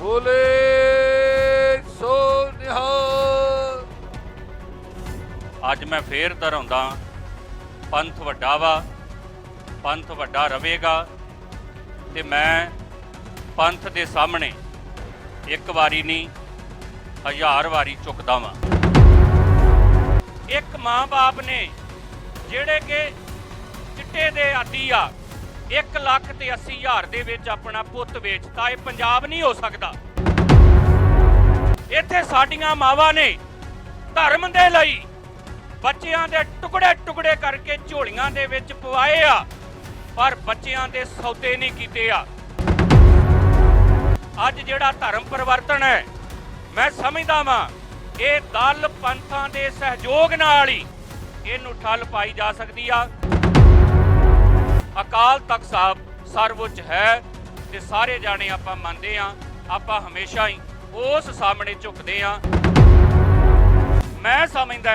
ਬੋਲੇ ਸੋ ਨਿਹਾਲ। ਅੱਜ ਮੈਂ ਫੇਰ ਦਰਾਉਂਦਾ ਪੰਥ ਵੱਡਾ ਵਾ, ਪੰਥ ਵੱਡਾ ਰਵੇਗਾ ਤੇ ਮੈਂ ਪੰਥ ਦੇ ਸਾਹਮਣੇ ਇੱਕ ਵਾਰੀ ਨਹੀਂ, ਹਜ਼ਾਰ ਵਾਰੀ ਝੁਕਦਾ ਵਾਂ। ਇੱਕ ਮਾਂ-ਬਾਪ ਨੇ ਜਿਹੜੇ ਕਿ ਚਿੱਟੇ ਦੇ ਆਦੀ ਆ 1 ਲੱਖ ਤੇ 80 ਹਜ਼ਾਰ ਦੇ ਵਿੱਚ ਆਪਣਾ ਪੁੱਤ ਵੇਚਤਾ। ਇਹ ਪੰਜਾਬ ਨਹੀਂ ਹੋ ਸਕਦਾ। ਇੱਥੇ ਸਾਡੀਆਂ ਮਾਵਾਂ ਨੇ ਧਰਮ ਦੇ ਲਈ ਬੱਚਿਆਂ ਦੇ ਟੁਕੜੇ ਟੁਕੜੇ ਕਰਕੇ ਝੋਲੀਆਂ ਦੇ ਵਿੱਚ ਪਵਾਏ ਆ, ਪਰ ਬੱਚਿਆਂ ਦੇ ਸੌਦੇ ਨਹੀਂ ਕੀਤੇ ਆ। ਅੱਜ ਜਿਹੜਾ ਧਰਮ ਪਰਿਵਰਤਨ ਹੈ, ਮੈਂ ਸਮਝਦਾ ਵਾਂ, ਇਹ ਦਲ ਪੰਥਾਂ ਦੇ ਸਹਿਯੋਗ ਨਾਲ ਹੀ ਇਹਨੂੰ ਠੱਲ ਪਾਈ ਜਾ ਸਕਦੀ ਆ। ਅਕਾਲ ਤਖਤ ਸਾਹਿਬ ਸਰਵਉੱਚ ਹੈ ਤੇ ਸਾਰੇ ਜਾਣੇ ਆਪਾਂ ਮੰਨਦੇ ਆ ਆਪਾਂ ਹਮੇਸ਼ਾ ਹੀ ਉਸ ਸਾਹਮਣੇ ਝੁਕਦੇ ਆ ਮੈਂ ਸਮਝਦਾ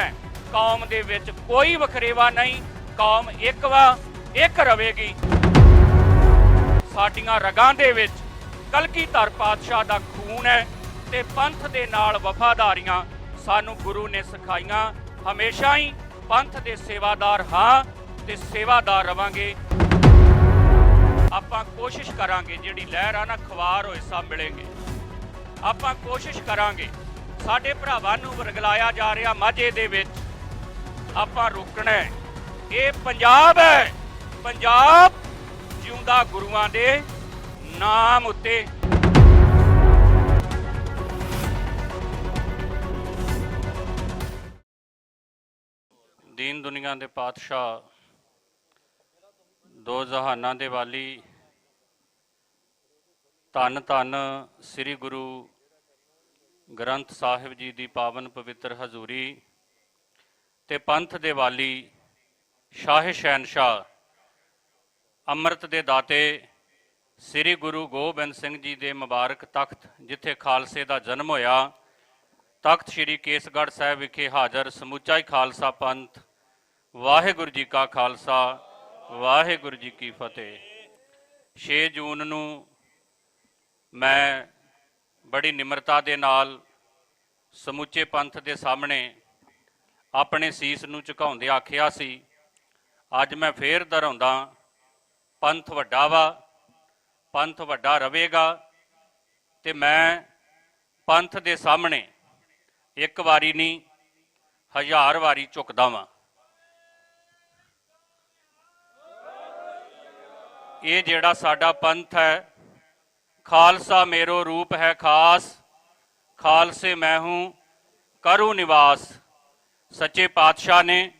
ਕੌਮ ਦੇ ਵਿੱਚ ਕੋਈ ਵਖਰੇਵਾ ਨਹੀਂ, ਕੌਮ ਇੱਕ ਵਾ, ਇੱਕ ਰਵੇਗੀ। ਸਾਡੀਆਂ ਰਗਾਂ ਦੇ ਵਿੱਚ ਕਲਕੀ ਧਰ ਪਾਤਸ਼ਾਹ ਦਾ ਖੂਨ ਹੈ ਤੇ ਪੰਥ ਦੇ ਨਾਲ ਵਫਾਦਾਰੀਆਂ ਸਾਨੂੰ ਗੁਰੂ ਨੇ ਸਿਖਾਈਆਂ। ਹਮੇਸ਼ਾ ਹੀ ਪੰਥ ਦੇ ਸੇਵਾਦਾਰ ਹਾਂ ਤੇ ਸੇਵਾਦਾਰ ਰਵਾਂਗੇ। ਆਪਾਂ ਕੋਸ਼ਿਸ਼ ਕਰਾਂਗੇ, ਜਿਹੜੀ ਲਹਿਰ ਆ ਨਾ, ਖਵਾਰ ਹੋਏ ਸਭ ਮਿਲेंगे ਆਪਾਂ ਕੋਸ਼ਿਸ਼ ਕਰਾਂਗੇ, ਸਾਡੇ ਭਰਾਵਾਂ ਨੂੰ ਵਰਗਲਾਇਆ ਜਾ ਰਿਹਾ ਮਾਝੇ ਦੇ ਵਿੱਚ, ਆਪਾਂ ਰੋਕਣਾ ਇਹ ਪੰਜਾਬ ਹੈ। ਪੰਜਾਬ ਜਿਉਂਦਾ ਗੁਰੂਆਂ ਦੇ ਨਾਮ ਉੱਤੇ। ਦੀਨ ਦੁਨੀਆ ਦੇ ਪਾਤਸ਼ਾਹ ਦੋ ਜਹਾਨਾਂ ਦੇ ਵਾਲੀ ਧੰਨ ਧੰਨ ਸ੍ਰੀ ਗੁਰੂ ਗ੍ਰੰਥ ਸਾਹਿਬ ਜੀ ਦੀ ਪਾਵਨ ਪਵਿੱਤਰ ਹਜ਼ੂਰੀ ਤੇ ਪੰਥ ਦੇ ਵਾਲੀ ਸ਼ਾਹ ਸ਼ਹਿਨਸ਼ਾਹ ਅੰਮ੍ਰਿਤ ਦੇ ਦਾਤੇ ਸ੍ਰੀ ਗੁਰੂ ਗੋਬਿੰਦ ਸਿੰਘ ਜੀ ਦੇ ਮੁਬਾਰਕ ਤਖਤ, ਜਿੱਥੇ ਖਾਲਸੇ ਦਾ ਜਨਮ ਹੋਇਆ। ਤਖਤ ਸ੍ਰੀ ਕੇਸਗੜ੍ਹ ਸਾਹਿਬ ਵਿਖੇ ਹਾਜ਼ਰ ਸਮੁੱਚਾ ਹੀ ਖਾਲਸਾ ਪੰਥ, ਵਾਹਿਗੁਰੂ ਜੀ ਕਾ ਖਾਲਸਾ ਵਾਹਿਗੁਰੂ ਜੀ ਕੀ ਫਤਿਹ। 6 ਜੂਨ ਨੂੰ ਮੈਂ ਬੜੀ ਨਿਮਰਤਾ ਦੇ ਨਾਲ ਸਮੁੱਚੇ ਪੰਥ ਦੇ ਸਾਹਮਣੇ ਆਪਣੇ ਸੀਸ ਨੂੰ ਝੁਕਾਉਂਦੇ ਆਖਿਆ ਸੀ, ਅੱਜ ਮੈਂ ਫੇਰ ਦੁਹਰਾਉਂਦਾ, ਪੰਥ ਵੱਡਾ ਵਾ, ਪੰਥ ਵੱਡਾ ਰਹੇਗਾ ਤੇ ਮੈਂ ਪੰਥ ਦੇ ਸਾਹਮਣੇ ਇੱਕ ਵਾਰੀ ਨਹੀਂ, ਹਜ਼ਾਰ ਵਾਰੀ ਝੁਕਦਾ ਵਾਂ। ਇਹ ਜਿਹੜਾ ਸਾਡਾ ਪੰਥ ਹੈ, ਖਾਲਸਾ ਮੇਰੋ ਰੂਪ ਹੈ ਖਾਸ, ਖਾਲਸੇ ਮੈਂ ਹੂੰ, ਕਰੂ ਨਿਵਾਸ। ਸੱਚੇ ਪਾਤਸ਼ਾਹ ਨੇ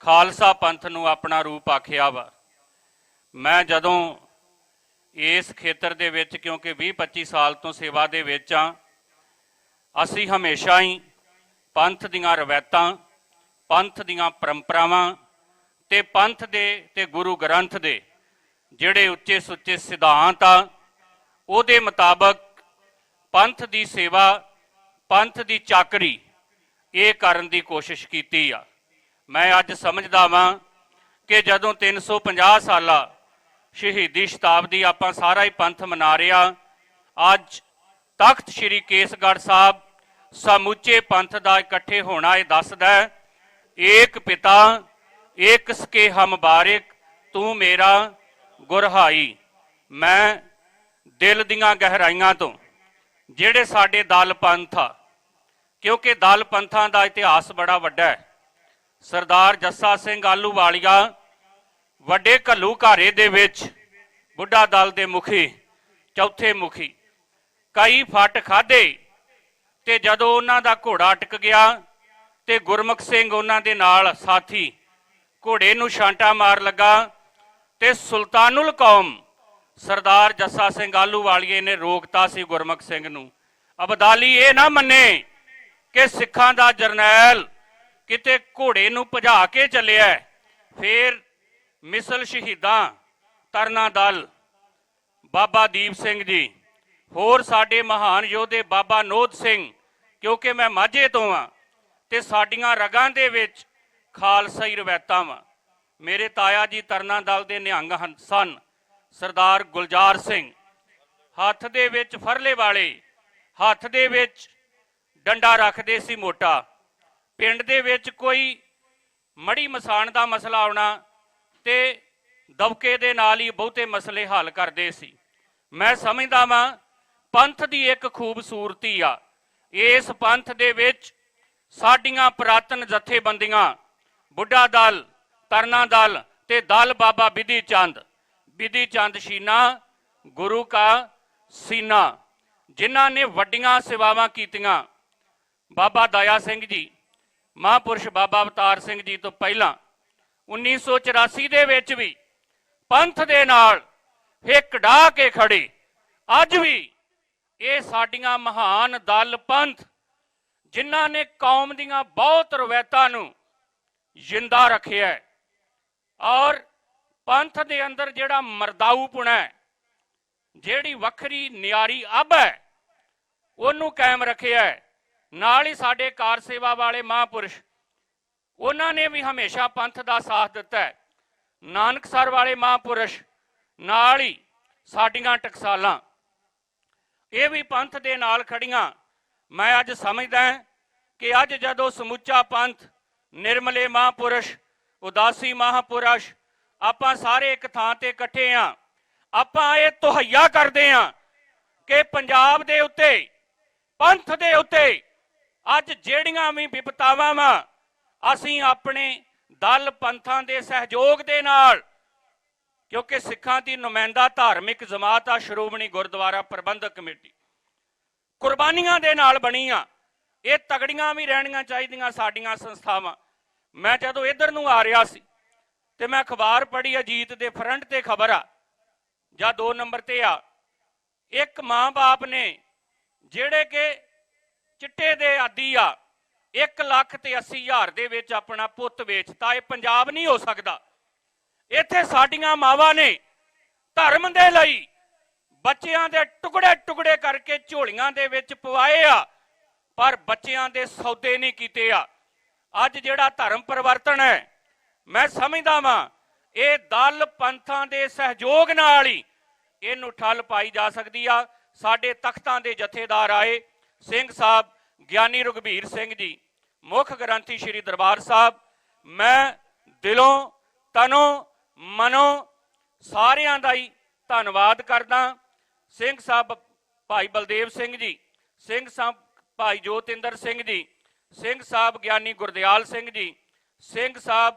ਖਾਲਸਾ ਪੰਥ ਨੂੰ ਆਪਣਾ ਰੂਪ ਆਖਿਆ ਵਾ। ਮੈਂ ਜਦੋਂ ਇਸ ਖੇਤਰ ਦੇ ਵਿੱਚ, ਕਿਉਂਕਿ 20 25 ਸਾਲ ਤੋਂ ਸੇਵਾ ਦੇ ਵਿੱਚ ਆ ਅਸੀਂ ਹਮੇਸ਼ਾ ਹੀ ਪੰਥ ਦੀਆਂ ਰਵਾਇਤਾਂ, ਪੰਥ ਦੀਆਂ ਪਰੰਪਰਾਵਾਂ ਤੇ ਪੰਥ ਦੇ ਤੇ ਗੁਰੂ ਗ੍ਰੰਥ ਦੇ ਜਿਹੜੇ ਉੱਚੇ ਸੁੱਚੇ ਸਿਧਾਂਤ ਆ, ਉਹਦੇ ਮੁਤਾਬਕ ਪੰਥ ਦੀ ਸੇਵਾ, ਪੰਥ ਦੀ ਚਾਕਰੀ, ਇਹ ਕਰਨ ਦੀ ਕੋਸ਼ਿਸ਼ ਕੀਤੀ ਆ। ਮੈਂ ਅੱਜ ਸਮਝਦਾ ਵਾਂ ਕਿ ਜਦੋਂ 350 ਸਾਲਾ ਸ਼ਹੀਦੀ ਸ਼ਤਾਬਦੀ ਆਪਾਂ ਸਾਰਾ ਹੀ ਪੰਥ ਮਨਾ ਰਿਹਾ ਅੱਜ ਤਖਤ ਸ੍ਰੀ ਕੇਸਗੜ੍ਹ ਸਾਹਿਬ ਸਮੁੱਚੇ ਪੰਥ ਦਾ ਇਕੱਠੇ ਹੋਣਾ ਇਹ ਦੱਸਦਾ ਏਕ ਪਿਤਾ, ਏਕ ਸਕੇ ਹਮ ਬਾਰਿਕ, ਤੂੰ ਮੇਰਾ ਗੁਰਹਾਈ। ਮੈਂ ਦਿਲ ਦੀਆਂ ਗਹਿਰਾਈਆਂ ਤੋਂ, ਜਿਹੜੇ ਸਾਡੇ ਦਲ ਪੰਥ ਆ, ਕਿਉਂਕਿ ਦਲ ਪੰਥਾਂ ਦਾ ਇਤਿਹਾਸ ਬੜਾ ਵੱਡਾ ਹੈ। ਸਰਦਾਰ ਜੱਸਾ ਸਿੰਘ ਆਲੂਵਾਲੀਆ ਵੱਡੇ ਘੱਲੂ ਘਾਰੇ ਦੇ ਵਿੱਚ ਬੁੱਢਾ ਦਲ ਦੇ ਮੁਖੀ, ਚੌਥੇ ਮੁਖੀ, ਕਈ ਫੱਟ ਖਾਦੇ ਤੇ ਜਦੋਂ ਉਹਨਾਂ ਦਾ ਘੋੜਾ ਅਟਕ ਗਿਆ ਤੇ ਗੁਰਮੁਖ ਸਿੰਘ ਉਹਨਾਂ ਦੇ ਨਾਲ ਸਾਥੀ ਘੋੜੇ ਨੂੰ ਛਾਂਟਾ ਮਾਰ ਲੱਗਾ ਤੇ ਸੁਲਤਾਨੁਲ ਕੌਮ ਸਰਦਾਰ ਜੱਸਾ ਸਿੰਘ ਆਲੂ ਵਾਲੀਏ ਨੇ ਰੋਕਤਾ ਸੀ ਗੁਰਮੁਖ ਸਿੰਘ ਨੂੰ ਅਬਦਾਲੀ ਇਹ ਨਾ ਮੰਨੇ ਕਿ ਸਿੱਖਾਂ ਦਾ ਜਰਨੈਲ ਕਿਤੇ ਘੋੜੇ ਨੂੰ ਭਜਾ ਕੇ ਚੱਲਿਆ ਹੈ। ਫੇਰ ਮਿਸਲ ਸ਼ਹੀਦਾਂ ਤਰਨਾ ਦਲ, ਬਾਬਾ ਦੀਪ ਸਿੰਘ ਜੀ, ਹੋਰ ਸਾਡੇ ਮਹਾਨ ਯੋਧੇ ਬਾਬਾ ਨੋਦ ਸਿੰਘ, ਕਿਉਂਕਿ ਮੈਂ ਮਾਝੇ ਤੋਂ ਆ ਤੇ ਸਾਡੀਆਂ ਰਗਾਂ ਦੇ ਵਿੱਚ ਖਾਲਸਾਈ ਰਵਾਇਤਾਂ ਵਾ ਮੇਰੇ ਤਾਇਆ ਜੀ ਤਰਨਾ ਦਲ ਦੇ ਨਿਹੰਗ ਹਨ, ਸਨ। ਸਰਦਾਰ ਗੁਲਜ਼ਾਰ ਸਿੰਘ, ਹੱਥ ਦੇ ਵਿੱਚ ਫਰਲੇ ਵਾਲੇ, ਹੱਥ ਦੇ ਵਿੱਚ ਡੰਡਾ ਰੱਖਦੇ ਸੀ ਮੋਟਾ। ਪਿੰਡ ਦੇ ਵਿੱਚ ਕੋਈ ਮੜੀ ਮਸਾਣ ਦਾ ਮਸਲਾ ਆਉਣਾ ਤੇ ਦਬਕੇ ਦੇ ਨਾਲ ਹੀ ਬਹੁਤੇ ਮਸਲੇ ਹੱਲ ਕਰਦੇ ਸੀ। ਮੈਂ ਸਮਝਦਾ ਵਾਂ, ਪੰਥ ਦੀ ਇੱਕ ਖੂਬਸੂਰਤੀ ਆ। ਇਸ ਪੰਥ ਦੇ ਵਿੱਚ ਸਾਡੀਆਂ ਪੁਰਾਤਨ ਜਥੇਬੰਦੀਆਂ, ਬੁੱਢਾ ਦਲ ਤਰਨਾ ਦਲ ਤੇ ਦਲ ਬਾਬਾ ਬਿਧੀ ਚੰਦ। ਬਿਧੀ ਚੰਦ ਸ਼ੀਨਾ, ਗੁਰੂ ਕਾ ਸੀਨਾ, ਜਿਨ੍ਹਾਂ ਨੇ ਵੱਡੀਆਂ ਸੇਵਾਵਾਂ ਕੀਤੀਆਂ। ਬਾਬਾ ਦਇਆ ਸਿੰਘ ਜੀ, ਮਹਾਂਪੁਰਸ਼ ਬਾਬਾ ਅਵਤਾਰ ਸਿੰਘ ਜੀ ਤੋਂ ਪਹਿਲਾਂ 1984 ਦੇ ਵਿੱਚ ਵੀ ਪੰਥ ਦੇ ਨਾਲ ਹਿੱਕ ਢਾ ਕੇ ਖੜੇ ਅੱਜ ਵੀ ਇਹ ਸਾਡੀਆਂ ਮਹਾਨ ਦਲ ਪੰਥ, ਜਿਨ੍ਹਾਂ ਨੇ ਕੌਮ ਦੀਆਂ ਬਹੁਤ ਰਵਾਇਤਾਂ ਨੂੰ ਜਿੰਦਾ ਰੱਖਿਆ ਹੈ। ਔਰ ਪੰਥ ਦੇ ਅੰਦਰ ਜਿਹੜਾ ਮਰਦਾਊਪੁਣਾ ਹੈ, ਜਿਹੜੀ ਵੱਖਰੀ ਨਿਆਰੀ ਅੱਬ ਹੈ, ਉਹਨੂੰ ਕਾਇਮ ਰੱਖਿਆ ਹੈ। ਨਾਲ ਹੀ ਸਾਡੇ ਕਾਰ ਸੇਵਾ ਵਾਲੇ ਮਹਾਂਪੁਰਸ਼, ਉਹਨਾਂ ਨੇ ਵੀ ਹਮੇਸ਼ਾ ਪੰਥ ਦਾ ਸਾਥ ਦਿੱਤਾ ਹੈ। ਨਾਨਕਸਰ ਵਾਲੇ ਮਹਾਂਪੁਰਸ਼, ਨਾਲ ਹੀ ਸਾਡੀਆਂ ਟਕਸਾਲਾਂ। ਇਹ ਵੀ ਪੰਥ ਦੇ ਨਾਲ ਖੜੀਆਂ ਮੈਂ ਅੱਜ ਸਮਝਦਾ ਕਿ ਅੱਜ ਜਦੋਂ ਸਮੁੱਚਾ ਪੰਥ, ਨਿਰਮਲੇ ਮਹਾਂਪੁਰਸ਼ ਉਦਾਸੀ ਮਹਾਂਪੁਰਸ਼, ਆਪਾਂ ਸਾਰੇ ਇੱਕ ਥਾਂ ਤੇ ਇਕੱਠੇ ਆ। ਆਪਾਂ ਇਹ ਤੁਹਈਆ ਕਰਦੇ ਆ ਕਿ ਪੰਜਾਬ ਦੇ ਉੱਤੇ, ਪੰਥ ਦੇ ਉੱਤੇ ਅੱਜ ਜਿਹੜੀਆਂ ਵੀ ਵਿਪਤਾਵਾਂ ਵਾ, ਅਸੀਂ ਆਪਣੇ ਦਲ ਪੰਥਾਂ ਦੇ ਸਹਿਯੋਗ ਦੇ ਨਾਲ, ਕਿਉਂਕਿ ਸਿੱਖਾਂ ਦੀ ਨੁਮਾਇੰਦਾ ਧਾਰਮਿਕ ਜਮਾਤ ਆ ਸ਼੍ਰੋਮਣੀ ਗੁਰਦੁਆਰਾ ਪ੍ਰਬੰਧਕ ਕਮੇਟੀ। ਕੁਰਬਾਨੀਆਂ ਦੇ ਨਾਲ ਬਣੀ ਆ ਇਹ ਤਗੜੀਆਂ ਵੀ ਰਹਿਣੀਆਂ ਚਾਹੀਦੀਆਂ ਸਾਡੀਆਂ ਸੰਸਥਾਵਾਂ। ਮੈਂ ਜਦੋਂ ਇੱਧਰ ਨੂੰ ਆ ਰਿਹਾ ਸੀ ਤੇ ਮੈਂ ਅਖਬਾਰ ਪੜ੍ਹੀ ਅਜੀਤ ਦੇ ਫਰੰਟ ਤੇ ਖਬਰ ਆ, ਜਾਂ 2 ਨੰਬਰ ਤੇ ਆ, ਇੱਕ ਮਾਂ-ਬਾਪ ਨੇ ਜਿਹੜੇ ਕਿ ਚਿੱਟੇ ਦੇ ਆਦੀ ਆ 1 ਲੱਖ ਤੇ 80 ਹਜ਼ਾਰ ਦੇ ਵਿੱਚ ਆਪਣਾ ਪੁੱਤ ਵੇਚਤਾ, ਇਹ ਪੰਜਾਬ ਨਹੀਂ ਹੋ ਸਕਦਾ। ਇੱਥੇ ਸਾਡੀਆਂ ਮਾਵਾਂ ਨੇ ਧਰਮ ਦੇ ਲਈ ਬੱਚਿਆਂ ਦੇ ਟੁਕੜੇ ਟੁਕੜੇ ਕਰਕੇ ਝੋਲੀਆਂ ਦੇ ਵਿੱਚ ਪਵਾਏ ਆ, ਪਰ ਬੱਚਿਆਂ ਦੇ ਸੌਦੇ ਨਹੀਂ ਕੀਤੇ ਆ। ਅੱਜ ਜਿਹੜਾ ਧਰਮ ਪਰਿਵਰਤਨ ਹੈ, ਮੈਂ ਸਮਝਦਾ ਵਾਂ, ਇਹ ਦਲ ਪੰਥਾਂ ਦੇ ਸਹਿਯੋਗ ਨਾਲ ਹੀ ਇਹਨੂੰ ਠੱਲ ਪਾਈ ਜਾ ਸਕਦੀ ਆ। ਸਾਡੇ ਤਖਤਾਂ ਦੇ ਜਥੇਦਾਰ ਆਏ, ਸਿੰਘ ਸਾਹਿਬ ਗਿਆਨੀ ਰਘਬੀਰ ਸਿੰਘ ਜੀ, ਮੁੱਖ ਗ੍ਰੰਥੀ ਸ੍ਰੀ ਦਰਬਾਰ ਸਾਹਿਬ, ਮੈਂ ਦਿਲੋਂ, ਤਨੋਂ, ਮਨੋਂ ਸਾਰਿਆਂ ਦਾ ਹੀ ਧੰਨਵਾਦ ਕਰਦਾ। ਸਿੰਘ ਸਾਹਿਬ ਭਾਈ ਬਲਦੇਵ ਸਿੰਘ ਜੀ, ਸਿੰਘ ਸਾਹਿਬ ਭਾਈ ਜੋਤਿੰਦਰ ਸਿੰਘ ਜੀ ਸਿੰਘ ਸਾਹਿਬ ਗਿਆਨੀ ਗੁਰਦਿਆਲ ਸਿੰਘ ਜੀ, ਸਿੰਘ ਸਾਹਿਬ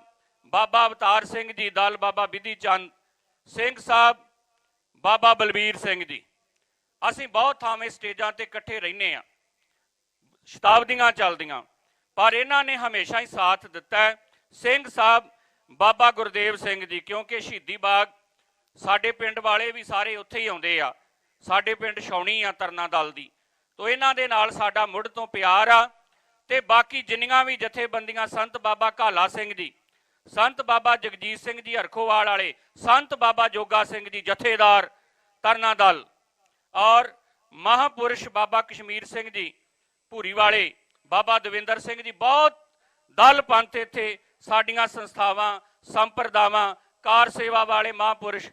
ਬਾਬਾ ਅਵਤਾਰ ਸਿੰਘ ਜੀ, ਦਲ ਬਾਬਾ ਬਿਧੀ ਚੰਦ, ਸਿੰਘ ਸਾਹਿਬ ਬਾਬਾ ਬਲਬੀਰ ਸਿੰਘ ਜੀ। ਅਸੀਂ ਬਹੁਤ ਥਾਵੇਂ ਸਟੇਜਾਂ ਤੇ ਇਕੱਠੇ ਰਹਿੰਦੇ ਆ ਸ਼ਤਾਬਦੀਆਂ ਚੱਲਦੀਆਂ। ਪਰ ਇਹਨਾਂ ਨੇ ਹਮੇਸ਼ਾ ਹੀ ਸਾਥ ਦਿੱਤਾ ਸਿੰਘ ਸਾਹਿਬ ਬਾਬਾ ਗੁਰਦੇਵ ਸਿੰਘ ਜੀ, ਕਿਉਂਕਿ ਸ਼ਹੀਦੀ ਬਾਗ ਸਾਡੇ ਪਿੰਡ ਵਾਲੇ ਵੀ ਸਾਰੇ ਉੱਥੇ ਹੀ ਆਉਂਦੇ ਆ। ਸਾਡੇ ਪਿੰਡ ਛਾਉਣੀ ਆ ਤਰਨਾ ਦਲ ਦੀ। ਤੋ ਇਹਨਾਂ ਦੇ ਨਾਲ ਸਾਡਾ ਮੁੱਢ ਤੋਂ ਪਿਆਰ ਆ। ਤੇ ਬਾਕੀ ਜਿੰਨੀਆਂ ਵੀ ਜਥੇਬੰਦੀਆਂ ਸੰਤ ਬਾਬਾ ਕਾਲਾ ਸਿੰਘ ਜੀ, ਸੰਤ ਬਾਬਾ ਜਗਜੀਤ ਸਿੰਘ ਜੀ ਹਰਖੋਵਾਲ ਵਾਲੇ, ਸੰਤ ਬਾਬਾ ਜੋਗਾ ਸਿੰਘ ਜੀ ਜਥੇਦਾਰ ਤਰਨਾ ਦਲ ਔਰ ਮਹਾਪੁਰਸ਼ ਬਾਬਾ ਕਸ਼ਮੀਰ ਸਿੰਘ ਜੀ ਭੂਰੀ ਵਾਲੇ, ਬਾਬਾ ਦਵਿੰਦਰ ਸਿੰਘ ਜੀ, ਬਹੁਤ ਦਲ ਪੰਥ ਇੱਥੇ ਸਾਡੀਆਂ ਸੰਸਥਾਵਾਂ, ਸੰਪਰਦਾਵਾਂ, ਕਾਰ ਸੇਵਾ ਵਾਲੇ ਮਹਾਪੁਰਸ਼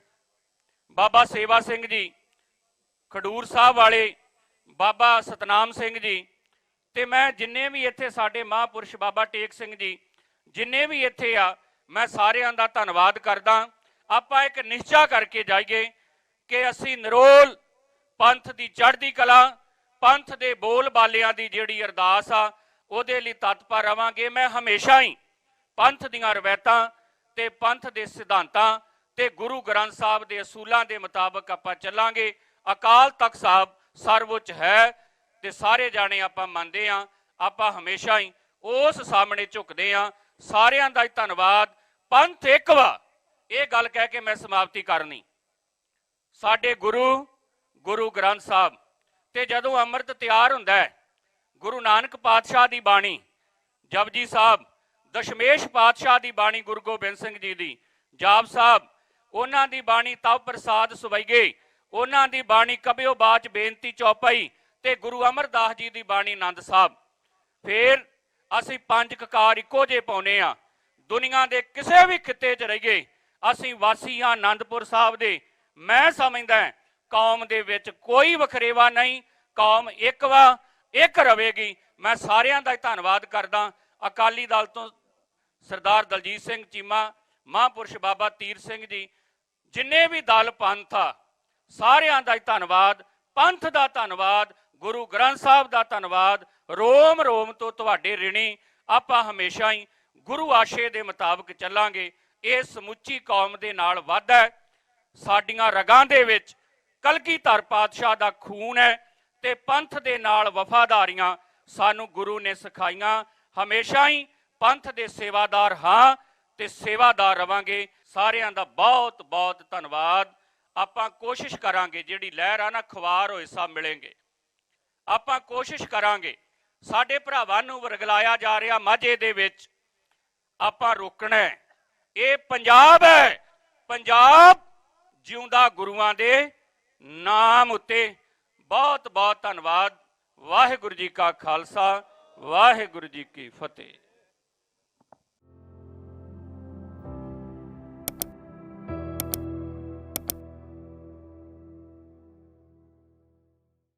ਬਾਬਾ ਸੇਵਾ ਸਿੰਘ ਜੀ, ਖਡੂਰ ਸਾਹਿਬ ਵਾਲੇ, ਬਾਬਾ ਸਤਨਾਮ ਸਿੰਘ ਜੀ ਤੇ ਮੈਂ ਜਿੰਨੇ ਵੀ ਇੱਥੇ ਸਾਡੇ ਮਹਾਪੁਰਸ਼ ਬਾਬਾ ਟੇਕ ਸਿੰਘ ਜੀ, ਜਿੰਨੇ ਵੀ ਇੱਥੇ ਆ, ਮੈਂ ਸਾਰਿਆਂ ਦਾ ਧੰਨਵਾਦ ਕਰਦਾ। ਆਪਾਂ ਇੱਕ ਨਿਸ਼ਚਾ ਕਰਕੇ ਜਾਈਏ ਕਿ ਅਸੀਂ ਨਿਰੋਲ ਪੰਥ ਦੀ ਚੜ੍ਹਦੀ ਕਲਾ, ਪੰਥ ਦੇ ਬੋਲ ਬਾਲਿਆਂ ਦੀ ਜਿਹੜੀ ਅਰਦਾਸ ਆ, ਉਹਦੇ ਲਈ ਤਤਪਰ ਰਵਾਂਗੇ। ਮੈਂ ਹਮੇਸ਼ਾ ਹੀ ਪੰਥ ਦੀਆਂ ਰਵਾਇਤਾਂ ਤੇ ਪੰਥ ਦੇ ਸਿਧਾਂਤਾਂ ਤੇ ਗੁਰੂ ਗ੍ਰੰਥ ਸਾਹਿਬ ਦੇ ਅਸੂਲਾਂ ਦੇ ਮੁਤਾਬਕ ਆਪਾਂ ਚੱਲਾਂਗੇ। ਅਕਾਲ ਤਖਤ ਸਾਹਿਬ ਸਰਵਉੱਚ ਹੈ। ਤੇ ਸਾਰੇ ਜਾਣੇ ਆਪਾਂ ਮੰਨਦੇ ਆ ਆਪਾਂ ਹਮੇਸ਼ਾ ਹੀ ਉਸ ਸਾਹਮਣੇ ਝੁਕਦੇ ਆ ਸਾਰਿਆਂ ਦਾ ਹੀ ਧੰਨਵਾਦ। ਪੰਥ ਇੱਕ ਵਾ। ਇਹ ਗੱਲ ਕਹਿ ਕੇ ਮੈਂ ਸਮਾਪਤੀ ਕਰਨੀ। ਸਾਡੇ ਗੁਰੂ ਗੁਰੂ ਗ੍ਰੰਥ ਸਾਹਿਬ, ਤੇ ਜਦੋਂ ਅੰਮ੍ਰਿਤ ਤਿਆਰ ਹੁੰਦਾ ਹੈ, ਗੁਰੂ ਨਾਨਕ ਪਾਤਸ਼ਾਹ ਦੀ ਬਾਣੀ ਜਪਜੀ ਸਾਹਿਬ, ਦਸ਼ਮੇਸ਼ ਪਾਤਸ਼ਾਹ ਦੀ ਬਾਣੀ ਗੁਰੂ ਗੋਬਿੰਦ ਸਿੰਘ ਜੀ ਦੀ, ਜਾਪ ਸਾਹਿਬ, ਉਹਨਾਂ ਦੀ ਬਾਣੀ ਤਵ ਪ੍ਰਸਾਦ ਸੁਵਈਗੇ ਉਹਨਾਂ ਦੀ ਬਾਣੀ ਕਬਿਓ ਬਾਚ ਬੇਨਤੀ ਚੌਪਈ ਤੇ ਗੁਰੂ ਅਮਰਦਾਸ ਜੀ ਦੀ ਬਾਣੀ ਆਨੰਦ ਸਾਹਿਬ। ਫਿਰ ਅਸੀਂ ਪੰਜ ਕਕਾਰ ਇੱਕੋ ਜੇ ਪਾਉਨੇ ਆ। ਦੁਨੀਆ ਦੇ ਕਿਸੇ ਵੀ ਖਿੱਤੇ 'ਚ ਰਹੀਏ, ਅਸੀਂ ਵਾਸੀ ਹਾਂ ਆਨੰਦਪੁਰ ਸਾਹਿਬ ਦੇ। ਮੈਂ ਸਮਝਦਾ ਕੌਮ ਦੇ ਵਿੱਚ ਕੋਈ ਵਖਰੇਵਾ ਨਹੀਂ, ਕੌਮ ਇੱਕ ਵਾ, ਇੱਕ ਰਵੇਗੀ। ਮੈਂ ਸਾਰਿਆਂ ਦਾ ਧੰਨਵਾਦ ਕਰਦਾ। ਅਕਾਲੀ ਦਲ ਤੋਂ ਸਰਦਾਰ ਦਲਜੀਤ ਸਿੰਘ ਚੀਮਾ, ਮਹਾਂਪੁਰਸ਼ ਬਾਬਾ ਤੀਰ ਸਿੰਘ ਜੀ, ਜਿੰਨੇ ਵੀ ਦਲ ਪੰਥ ਆ, ਸਾਰਿਆਂ ਦਾ ਹੀ ਧੰਨਵਾਦ, ਪੰਥ ਦਾ ਧੰਨਵਾਦ ਗੁਰੂ ਗ੍ਰੰਥ ਸਾਹਿਬ ਦਾ ਧੰਨਵਾਦ। ਰੋਮ ਰੋਮ ਤੋਂ ਤੁਹਾਡੇ ਰਿਣੀ, ਆਪਾਂ ਹਮੇਸ਼ਾ ਹੀ ਗੁਰੂ ਆਸ਼ੇ ਦੇ ਮੁਤਾਬਕ ਚੱਲਾਂਗੇ। ਇਹ ਸਮੁੱਚੀ ਕੌਮ ਦੇ ਨਾਲ ਵਾਧਾ ਹੈ। ਸਾਡੀਆਂ ਰਗਾਂ ਦੇ ਵਿੱਚ ਕਲਗੀਧਰ ਪਾਤਸ਼ਾਹ ਦਾ ਖੂਨ ਹੈ ਤੇ ਪੰਥ ਦੇ ਨਾਲ ਵਫਾਦਾਰੀਆਂ ਸਾਨੂੰ ਗੁਰੂ ਨੇ ਸਿਖਾਈਆਂ। ਹਮੇਸ਼ਾ ਹੀ ਪੰਥ ਦੇ ਸੇਵਾਦਾਰ ਹਾਂ ਤੇ ਸੇਵਾਦਾਰ ਰਵਾਂਗੇ। ਸਾਰਿਆਂ ਦਾ ਬਹੁਤ ਬਹੁਤ ਧੰਨਵਾਦ। ਆਪਾਂ ਕੋਸ਼ਿਸ਼ ਕਰਾਂਗੇ, ਜਿਹੜੀ ਲਹਿਰ ਆ ਨਾ ਖਵਾਰ ਹੋਏ ਸਭ ਮਿਲेंगे ਆਪਾਂ ਕੋਸ਼ਿਸ਼ ਕਰਾਂਗੇ, ਸਾਡੇ ਭਰਾਵਾਂ ਨੂੰ ਵਰਗਲਾਇਆ ਜਾ ਰਿਹਾ ਮਾਝੇ ਦੇ ਵਿੱਚ, ਆਪਾਂ ਰੋਕਣਾ ਇਹ ਪੰਜਾਬ ਹੈ। ਪੰਜਾਬ ਜਿਉਂਦਾ ਗੁਰੂਆਂ ਦੇ ਨਾਮ ਉੱਤੇ। ਬਹੁਤ ਬਹੁਤ ਧੰਨਵਾਦ। ਵਾਹਿਗੁਰੂ ਜੀ ਕਾ ਖਾਲਸਾ, ਵਾਹਿਗੁਰੂ ਜੀ ਕੀ ਫਤਿਹ।